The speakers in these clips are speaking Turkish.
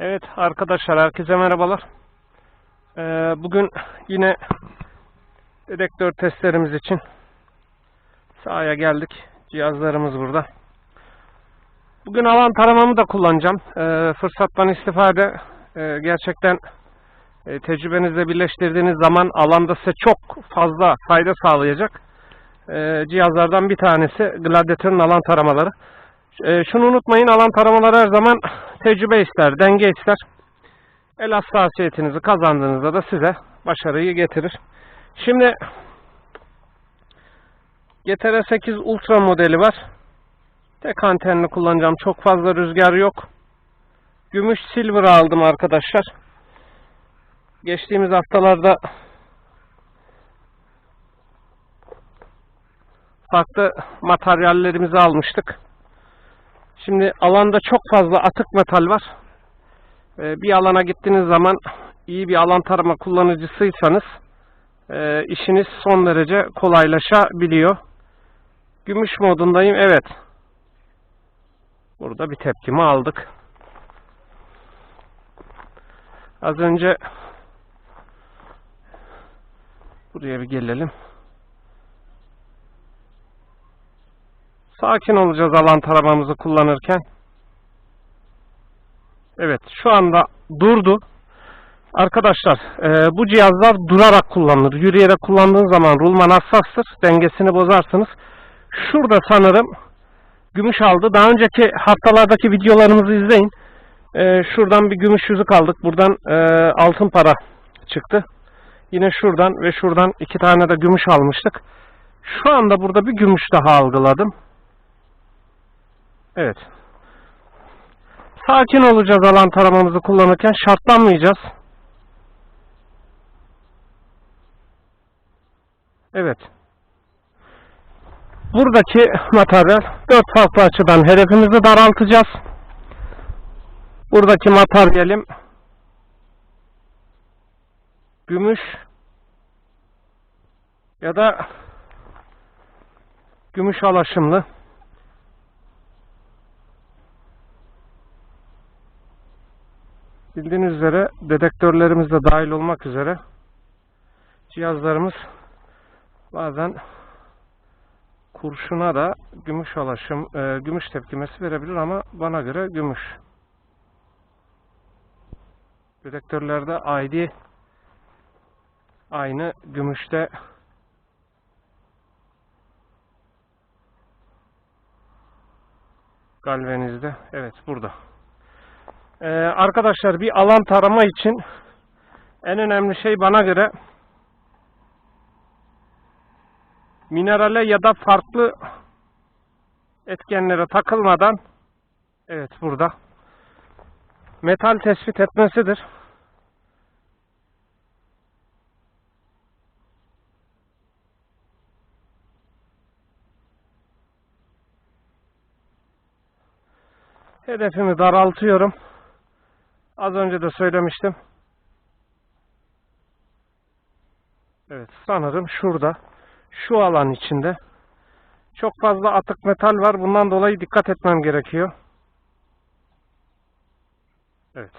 Evet arkadaşlar herkese merhabalar. Ee, bugün yine dedektör testlerimiz için sahaya geldik. Cihazlarımız burada. Bugün alan taramamı da kullanacağım. Ee, fırsattan istifade e, gerçekten e, tecrübenizle birleştirdiğiniz zaman alanda size çok fazla fayda sağlayacak e, cihazlardan bir tanesi Gladiator'ın alan taramaları. E, şunu unutmayın alan taramaları her zaman tecrübe ister, denge ister. El hassasiyetinizi kazandığınızda da size başarıyı getirir. Şimdi GTR 8 Ultra modeli var. Tek antenli kullanacağım. Çok fazla rüzgar yok. Gümüş silver aldım arkadaşlar. Geçtiğimiz haftalarda farklı materyallerimizi almıştık. Şimdi alanda çok fazla atık metal var. Ee, bir alana gittiğiniz zaman iyi bir alan tarama kullanıcısıysanız e, işiniz son derece kolaylaşabiliyor. Gümüş modundayım. Evet. Burada bir tepkimi aldık. Az önce buraya bir gelelim. Sakin olacağız alan taramamızı kullanırken. Evet şu anda durdu. Arkadaşlar e, bu cihazlar durarak kullanılır. Yürüyerek kullandığın zaman rulman hassastır. Dengesini bozarsınız. Şurada sanırım gümüş aldı. Daha önceki haftalardaki videolarımızı izleyin. E, şuradan bir gümüş yüzük aldık. Buradan e, altın para çıktı. Yine şuradan ve şuradan iki tane de gümüş almıştık. Şu anda burada bir gümüş daha algıladım. Evet. Sakin olacağız alan taramamızı kullanırken. Şartlanmayacağız. Evet. Buradaki materyal dört farklı açıdan hedefimizi daraltacağız. Buradaki materyalim gümüş ya da gümüş alaşımlı. Bildiğiniz üzere dedektörlerimiz de dahil olmak üzere cihazlarımız bazen kurşuna da gümüş alaşım, e, gümüş tepkimesi verebilir ama bana göre gümüş. Dedektörlerde ID aynı gümüşte galvanizde. Evet burada. Ee, arkadaşlar bir alan tarama için en önemli şey bana göre minerale ya da farklı etkenlere takılmadan evet burada metal tespit etmesidir. Hedefimi daraltıyorum. Az önce de söylemiştim. Evet sanırım şurada. Şu alan içinde. Çok fazla atık metal var. Bundan dolayı dikkat etmem gerekiyor. Evet.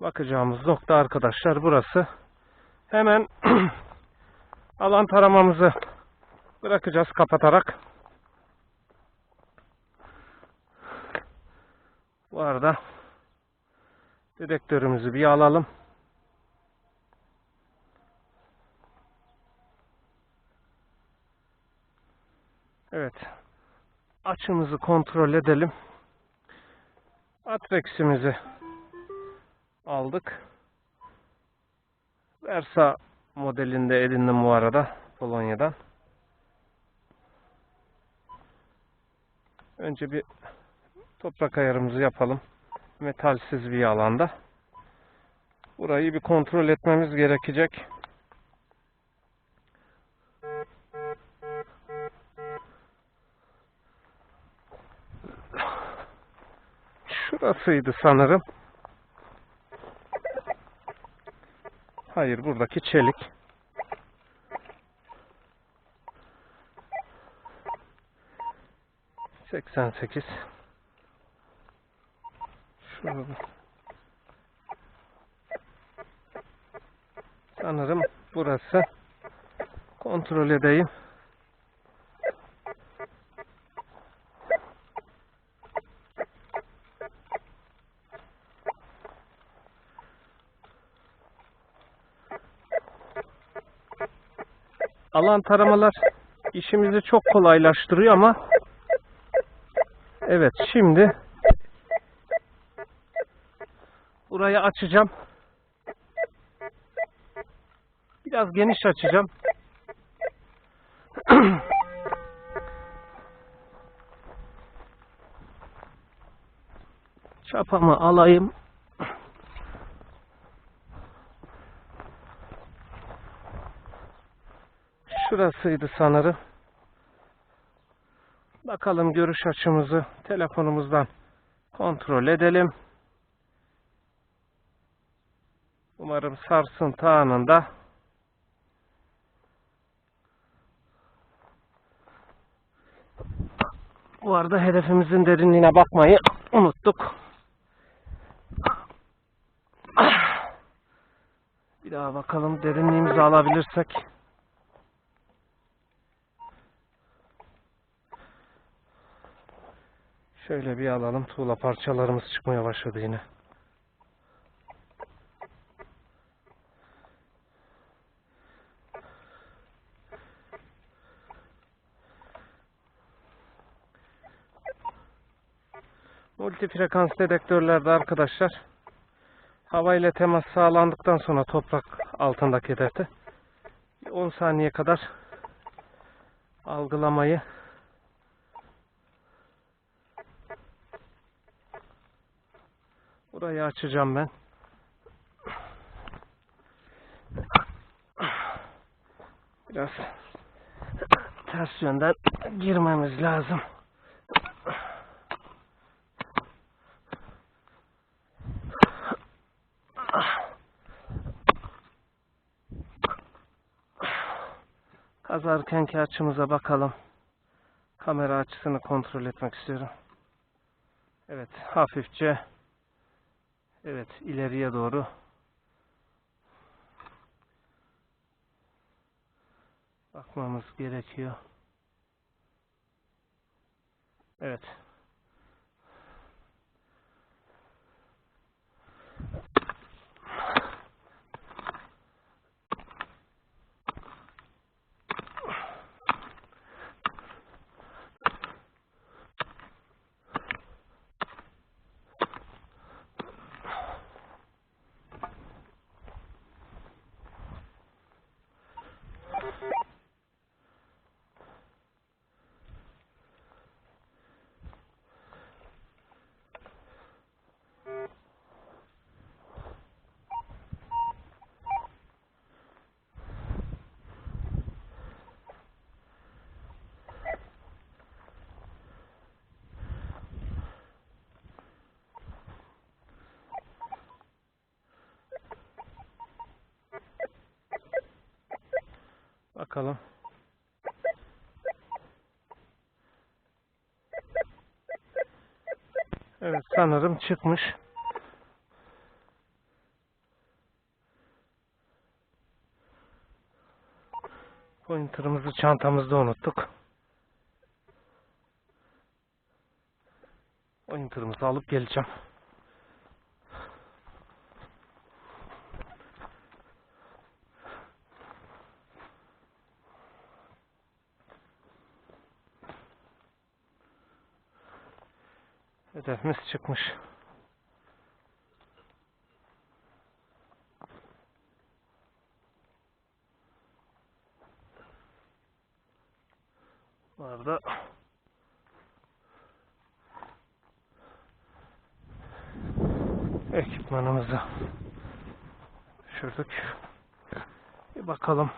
Bakacağımız nokta arkadaşlar burası. Hemen alan taramamızı bırakacağız kapatarak. Bu arada dedektörümüzü bir alalım. Evet. Açımızı kontrol edelim. Atrex'imizi aldık. Versa modelinde edindim bu arada Polonya'dan. Önce bir toprak ayarımızı yapalım. Metalsiz bir alanda. Burayı bir kontrol etmemiz gerekecek. Şurasıydı sanırım. Hayır buradaki çelik. Seksen sekiz. Şurada Sanırım burası. Kontrol edeyim. Alan taramalar işimizi çok kolaylaştırıyor ama evet şimdi burayı açacağım. Biraz geniş açacağım. Çapamı alayım. Şurasıydı sanırım. Bakalım görüş açımızı telefonumuzdan kontrol edelim. Umarım sarsıntı anında Bu arada hedefimizin derinliğine bakmayı unuttuk. Bir daha bakalım derinliğimizi alabilirsek. Şöyle bir alalım. Tuğla parçalarımız çıkmaya başladı yine. Multifrekans dedektörlerde arkadaşlar hava ile temas sağlandıktan sonra toprak altındaki hedefe 10 saniye kadar algılamayı burayı açacağım ben. Biraz ters yönden girmemiz lazım. Kazarkenki açımıza bakalım. Kamera açısını kontrol etmek istiyorum. Evet, hafifçe evet ileriye doğru bakmamız gerekiyor. Evet. Bakalım. Evet sanırım çıkmış. Pointer'ımızı çantamızda unuttuk. Pointer'ımızı alıp geleceğim. Hedefimiz çıkmış. Bu arada ekipmanımızı düşürdük. Bir bakalım.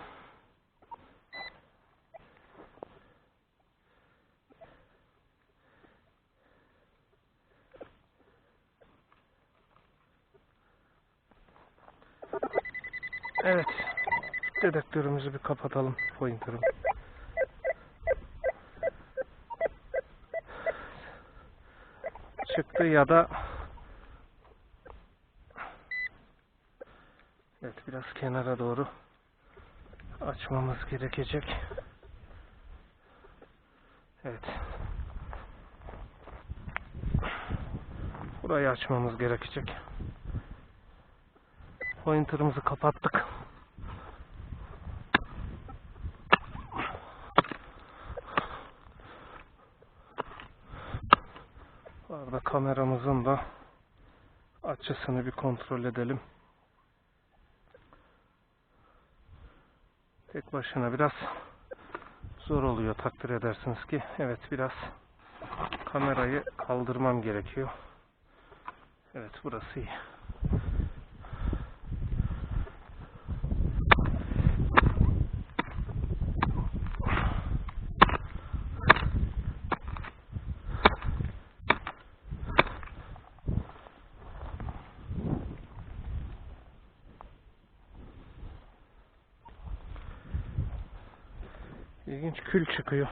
Evet. Dedektörümüzü bir kapatalım. Pointer'ım. Çıktı ya da Evet biraz kenara doğru açmamız gerekecek. Evet. Burayı açmamız gerekecek. Pointer'ımızı kapattık. Bu arada kameramızın da açısını bir kontrol edelim. Tek başına biraz zor oluyor takdir edersiniz ki. Evet biraz kamerayı kaldırmam gerekiyor. Evet burası iyi. İlginç kül çıkıyor.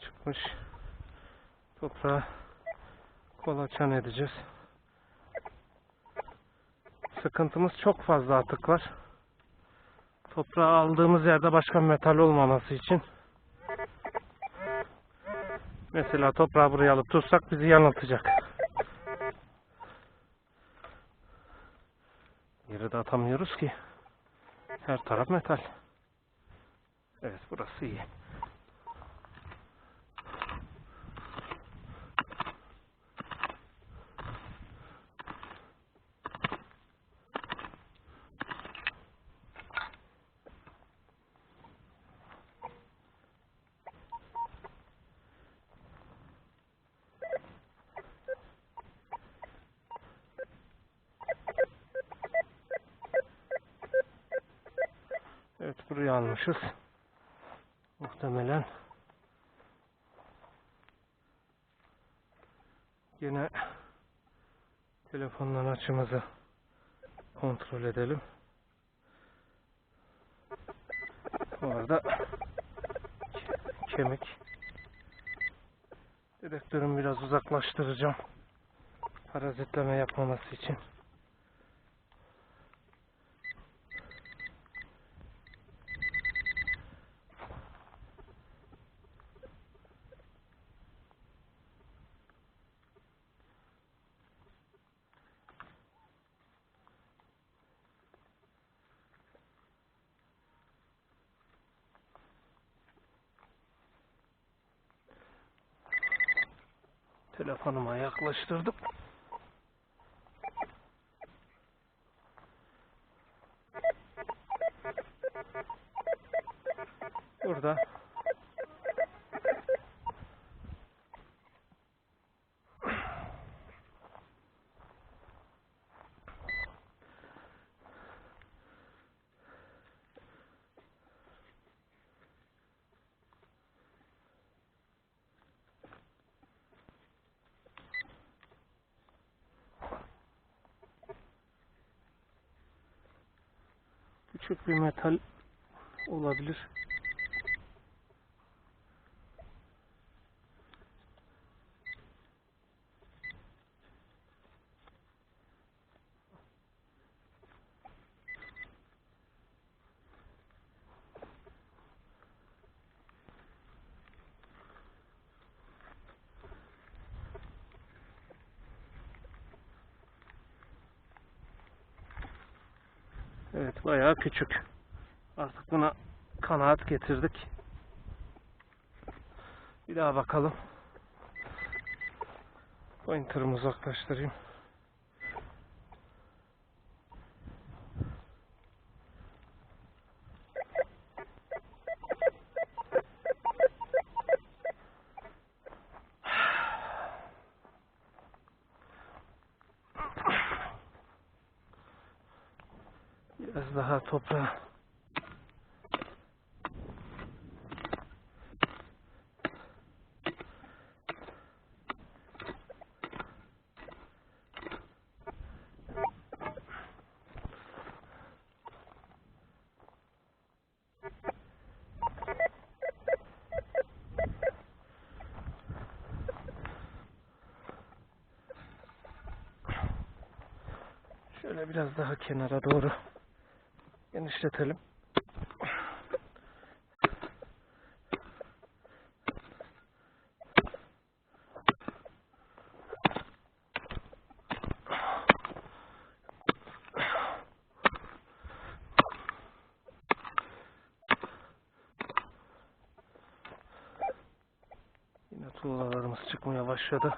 Çıkmış. Toprağı kolaçan edeceğiz. Sıkıntımız çok fazla atık var. Toprağı aldığımız yerde başka metal olmaması için Mesela toprağı buraya alıp tutsak bizi yanıltacak. Yere de atamıyoruz ki. Her taraf metal. Evet burası iyi. Evet burayı almışız. Muhtemelen yine telefondan açımızı kontrol edelim. Bu arada ke- kemik dedektörümü biraz uzaklaştıracağım. Parazitleme yapmaması için. Telefonuma yaklaştırdım. Küçük bir metal olabilir. Evet bayağı küçük. Artık buna kanaat getirdik. Bir daha bakalım. Pointer'ımı uzaklaştırayım. Biraz daha toprağa. Şöyle biraz daha kenara doğru genişletelim. Yine tuğlalarımız çıkmaya başladı.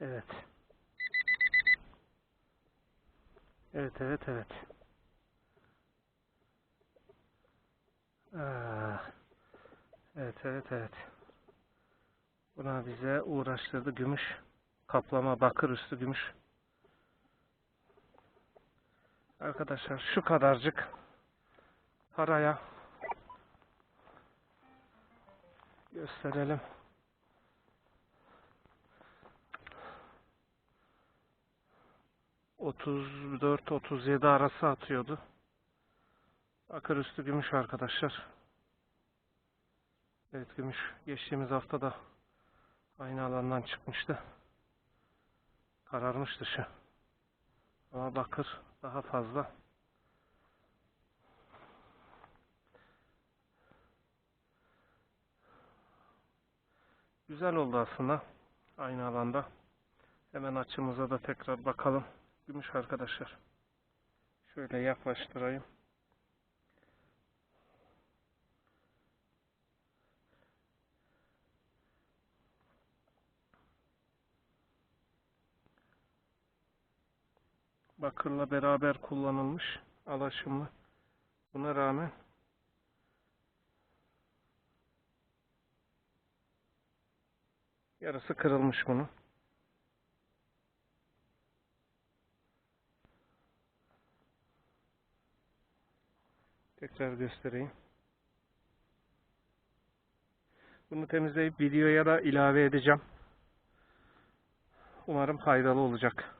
Evet. Evet, evet, evet. Ah. Evet, evet, evet. Buna bize uğraştırdı gümüş. Kaplama bakır üstü gümüş. Arkadaşlar şu kadarcık paraya gösterelim. 34-37 arası atıyordu. Bakır üstü gümüş arkadaşlar. Evet gümüş geçtiğimiz hafta da aynı alandan çıkmıştı. Kararmış dışı. Ama bakır daha fazla. Güzel oldu aslında. Aynı alanda. Hemen açımıza da tekrar bakalım. Gümüş arkadaşlar. Şöyle yaklaştırayım. Bakırla beraber kullanılmış alaşımlı. Buna rağmen yarısı kırılmış bunun. Tekrar göstereyim. Bunu temizleyip videoya da ilave edeceğim. Umarım faydalı olacak.